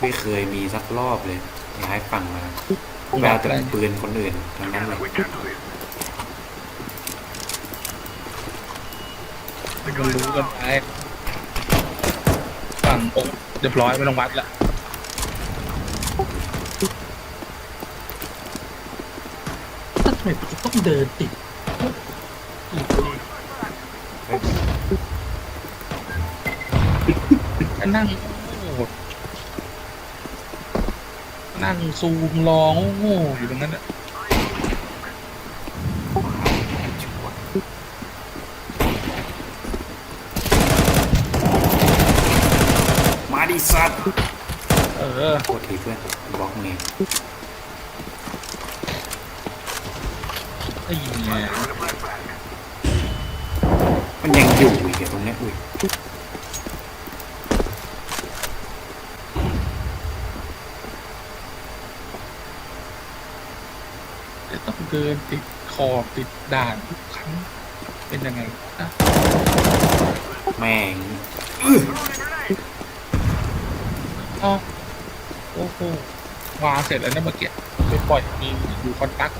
ไม่เคยมีสักรอบเลยย้ายฝั่งมาแววแต่ปืนคนอื่นทั้งนั้นเลยมันรู้กันไปฝั่งอกเรียบร้อยไม่ต้องวัดละทำไมกูจะต้องเดินติดอีกเลยก็นั่งโง่ นั่งซูมรอโง่ๆอยู่ตรงนั้นน่ะมาดิสัตว์เออ โทษทีเพื่อนบล็อกเงไอ้ไงมันยังอยู่อีกอะตรงเนี้ยอุ้ย จะต้องเดินติดขอบติดด่านทุกครั้ง เป็นยังไงนะแม่งอ้าวโอ้โหวางเสร็จแล้วนะเมื่อกี้ไปปล่อยมีอยู่คอนตัก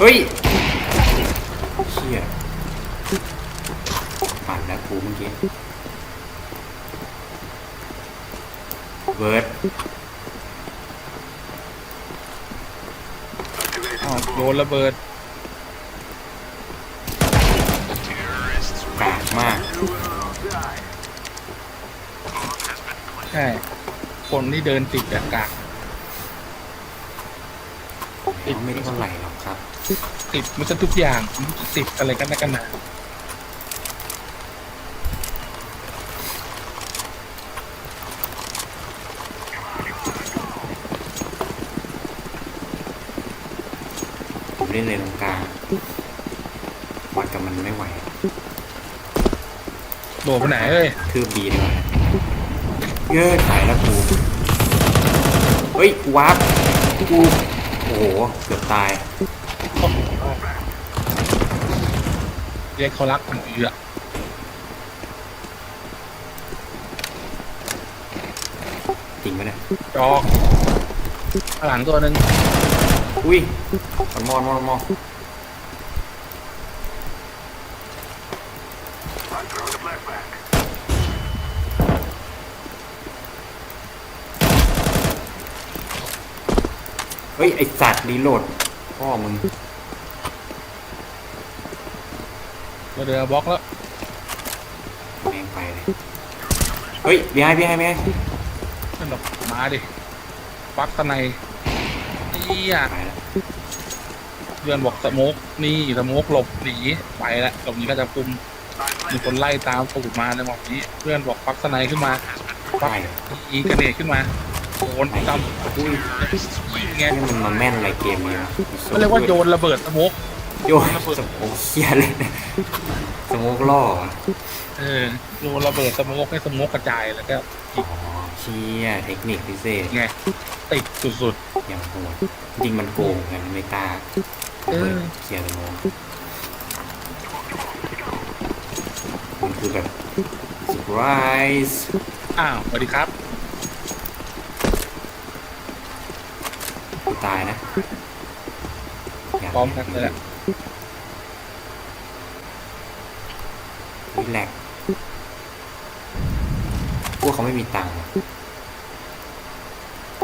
เฮ้ยเชี่ยปั่นแล้วกูเมื่อกี้ เบิร์ดอ้าวโดนระเบิดกากมาก ใช่ คนที่เดินติดอากาศไม่เท่าไหร่หรอกครับ ติดมันจะทุกอย่างติดอะไรกันนะกันหนา ล่นเลยตรงกลางวัดกับมันไม่ไหว โดดไปไหนเอ้ยคือบีดีกว่าเย้ยถ่ายแล้วกูเฮ้ยกูวาร์ปกูโอ้โหเกือบตายเรียกเขารักหมูเยอะจริงปะเนี่ยจอกข้างหลังตัวหนึ่ง อุ้ยมันมอนมอนมอนเฮ้ย ไอสัตว์รีโหลดพ่อมึงตัวเดือบล็อกแล้วแม่งไปเลย เฮ้ยพี่ให้พี่ให้พี่ให้นั่นหรอกมาดิปักตะใน นี่อะไปแล้วเพื่อนบอกสโมกนี่สโมกหลบหนีไปแล้วหลบหนีก็จะคุมมีคนไล่ตามตูดมาในหมอกนี้ เพื่อนบอกปักตะในขึ้นมาไปอีกระเนตขึ้นมาโยนจอุ้ยำไงนี่มันมาแม่นอะไรเกมนี้วะก็เรียกว่าโยนระเบิดสโมกโยนสโมกเฮียเลยนะสโมกล่ออะ เออโยนระเบิดสโมกให้สโมกกระจายแล้วก็อ๋อเชียเทคนิคพิเศษไงติดสุดอย่างโหดจริงมันโกงกันไม่กล้าเออเคลียร์สโมกมันคือแบบเซอร์ไพรส์ๆอ้าวสวัสดีครับ กูตายนะย่าพร้อมกันเลยแหละวิแลก พวกเขาไม่มีตังค์ว่ะ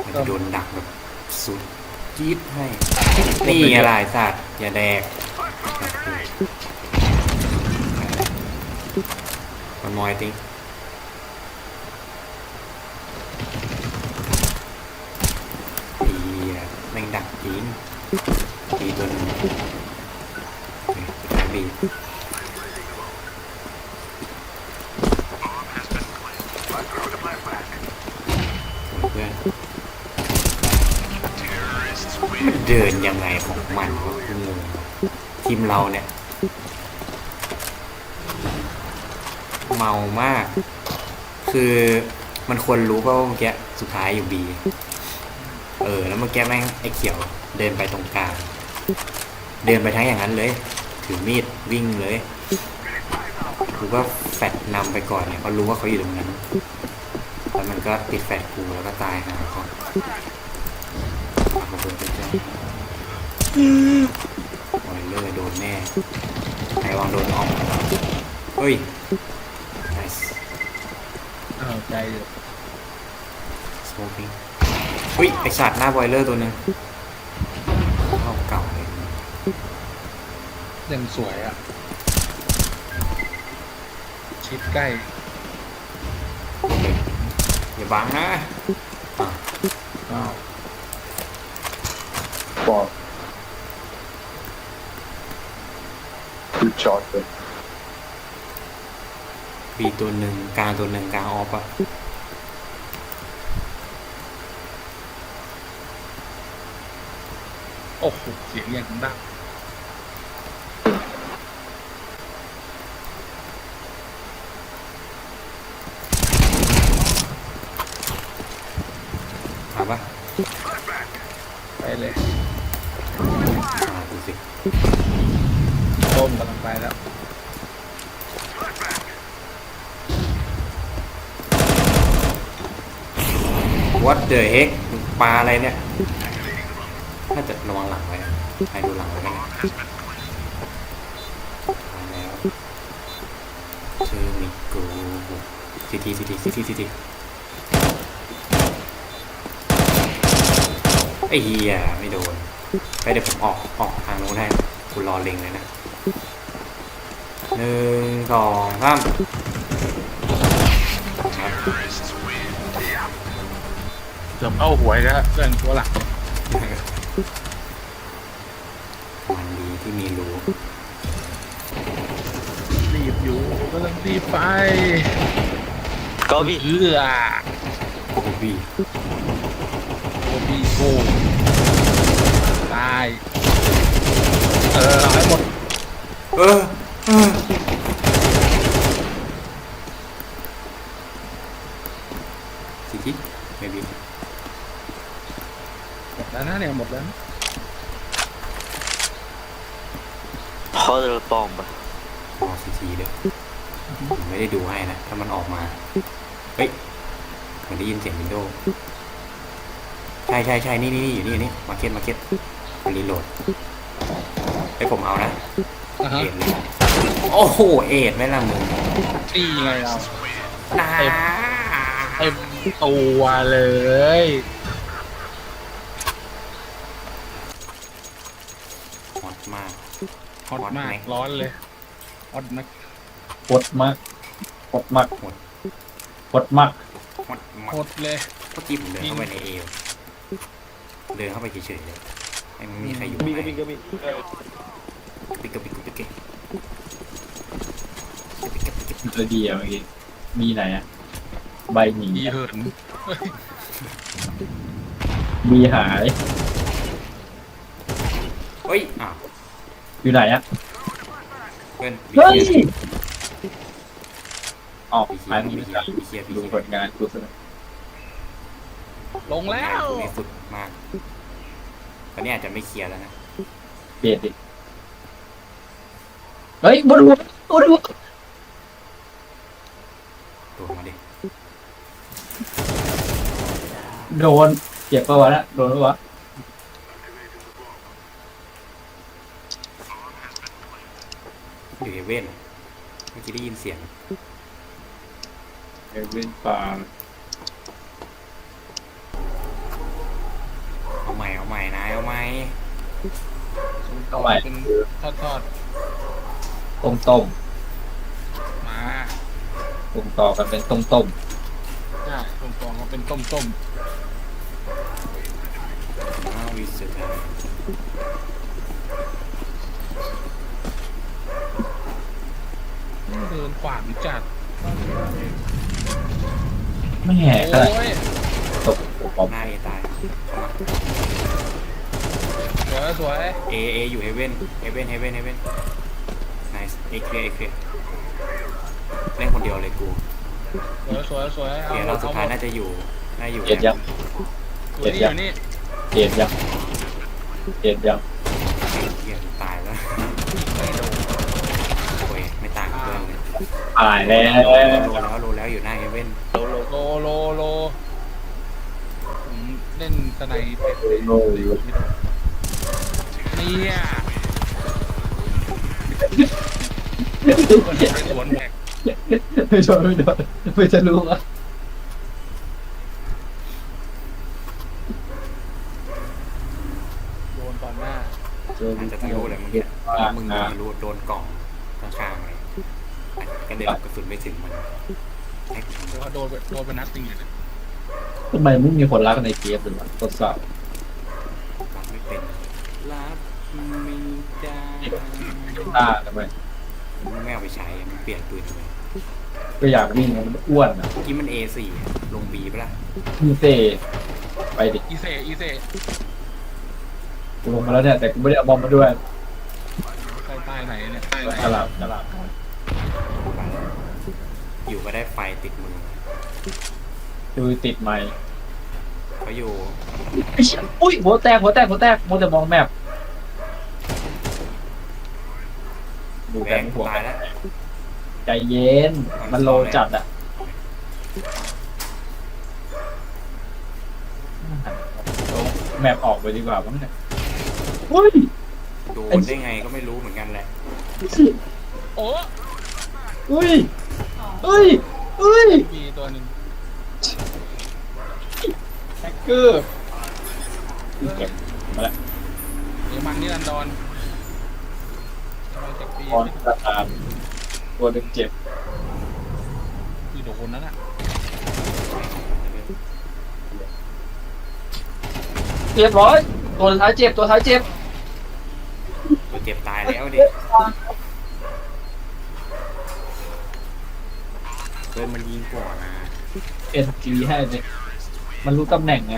มันจะโดนดักแบบสุดจี๊ดให้ นี่อะไรสัตว์อย่าแดกมันมอยติดีอะแม่งดักจริงดีตัวหนึงโอเคสุดท้ายบีโอ้ยเพื่อน มันเดินยังไงของมันวะกูงงทีมเราเนี่ย เมามาก คือมันควรรู้ป่าว่าเมื่อกี้สุดท้ายอยู่บี เออ แล้วเมื่อกี้แม่งไอ้เขียวเดินไปตรงกลาง เดินไปทั้งอย่างนั้นเลย ถือมีดวิ่งเลยกูก็แฟดนำไปก่อนเนี่ยเขารู้ว่าเขาอยู่ตรงนั้น แล้วมันก็ติดแฟดกูแล้วก็ตายหาเขาเอาระเบิดไปแจ้งโอยเลอร์โดนแน่ไหนวางโดนออกเฮ้ย nice อ้าวใจอยู่ smoking เฮ้ยไอสัตว์หน้าบอยเลอร์ตัวหนึงเข้าเก่าเลยยังสวยอะ ชิดใกล้อย่าบังนะอะอ้าว Bomb. Good shot, man. บีตัวหนึ่งกลางตัวหนึ่งกลางออฟอะโอ้โหเสียงอย่างดัง ปะไปเลยมาดูสิต้มกำลังไปแล้ววัดเดอ heck ปลาอะไรเนี่ย น่าจะระวังหลังไว้นะใครดูหลังไว้กันนะมาแล้วชื่อมิกูซีทีซีทีซีทีซีที ไอ้เหี้ยไม่โดน ไปเดี๋ยวผมออกออกทางโน้นให้คุณรอเล็งเลยนะหนึ่งสองสามครับเกือบเข้าหวยแล้วเพื่อนตัวหลักมันดีที่มีรูรีบอยู่ก็ต้องรีบไปก็พี่เอือโอ้บีโอบีโกตาย เออเอาให้หมดเออเออสิทิไม่บีหมดแล้วนะเนี่ยหมดแล้วนะ Hodl bomb รอสิทีเลยผมไม่ได้ดูให้นะ ถ้ามันออกมา เฮ้ยเหมันได้ยินเสียงวินโดว์ใช่ใช่ใช่นี่นี่นี่อยู่นี่อยู่นี่มาเก็ตมาเก็ต รีโหลดไอ้ยผมเอานะอะฮะเอ็ดเลยโอ้โหเอ็ดไหม่ละมึงนี่ไงเรานาเต็มตัวเลยฮอตมาก ฮอตมากฮอตไหมร้อนเลยฮอตมากปวดมากปวดมากหมดปวดมากฮอตมากฮอตเลย เมื่อกี้ผมเดินเข้าไปในเอวเดินเข้าไปเฉยๆเลย ไม่มีใครอยู่มีไหก็มีก็มีปิกกะปิกกะปิกกะมันจะดีอะเมื่อกี้มีไหนอะใบหนีอีเหินมีหายเฮ้ยอ้าวอยู่ไหนอะเพื่อนบีเฮ้ยเคียร์ออกบีเคีหายร์ไปบีแล้เคียวร์บีเคียร์บีดูเคียผร์ลงานดูสนุกลงแล้ว ไม่สุดมาก ตอนนี้อาจจะไม่เคลียร์แล้วนะเปลี่ยนดิเฮ้ยบนหัวบนหัวโดนมาดิโดนเจ็บปะวะนะโดนปะวะอยู่เฮเว่นเมื่อกี้ได้ยินเสียง เอเวนฟาร์ม เอา ใหม่เอาใหม่นะเอาใหม่เข้าไปเป็นทอดทอดต้มต้มๆมาต้มต่อกันเป็นต้มต้มใช่ตรงกองก็เป็นต้มต้มอ้าววิสุดท้ายๆเดินขวางจัด ไม่แห่ขนาดโอ้ยตกหัวปอม หน้าเอตายเข้ามาสวยสวยเอเออยู่เฮเว่นเฮเว่นเฮเว่นเฮเว่น nice เอเคลียร์เอเคลียร์เล่นคนเดียวเลยกูสวยสวยสวยเคลียร์แล้วสุดท้ายน่าจะอยู่น่าอยู่เจ็ดยังอยู่นี่อยู่นี่เจ็ดยังเจ็ดยังเฮียตายแล้วไม่โดนโอ้ยไม่ต่างกับเพื่อนเลยตายแล้วโลแล้วโลแล้วอยู่หน้าเอเว่นโลโลโลโลโลผม เล่นสไนเป็ดเลยโลอยู่ไม่โดนเนี่ยมันไปสวนแบกไม่ชนไม่โดนไม่จะรู้อะโดนตอนหน้าอาจจะทะลุเลยเมื่อกี้แล้วมึงทะลุโดนกล่องข้างๆเลยกระเด็นกระสุนไม่ถึงมันแท็กเพราะว่าโดนไปโดนไปนัดจริงเลยนะ ทำไมไม่มีคนรักในเกมเลยวะทดสอบรับไม่เป็นรับไม่ได้ต้าทำไมมึงไม่เอาไปใช้มันเปลี่ยนปืนเลยก็อยากวิ่งมันอ้วนอะเมื่อกี้มัน A4 อะลง B ไปละมีเต้ไปดิอีเซอีเซกูลงมาแล้วเนี่ยแต่กูไม่ได้เอาบอมมาด้วยใต้ใต้ไหนเนี่ยใต้ไหนตลาดตลาดไปแล้วอยู่ก็ได้ไฟติดมือ ดูติดไมค์เขาอยู่อุ้ยหัวแตกหัวแตกหัวแตกมัวแต่มองแมพดูแบแต่งหัวตายแล้วใจเย็น มันโลจัดอะแมปออกไปดีกว่ามั้งเนี่ยเฮ้ย โดนได้ไงก็ไม่รู้เหมือนกันแหละโอ้เฮ้ยเฮ้ยเฮ้ย มีตัวหนึ่ง แฮกเกอร์เก็บมาแล้วเดี๋ยวมันนี่รันดอนกำลังจะปีพรประธานตัวหนึ่งเจ็บคือโดนนั่นอะเรียบร้อยตัวท้ายเจ็บตัวท้ายเจ็บตัวเจ็บตายแล้วดิเพื่อนมันยิงก่อนนะเอ็นจีให้เนี่ย มันรู้ตำแหน่งไง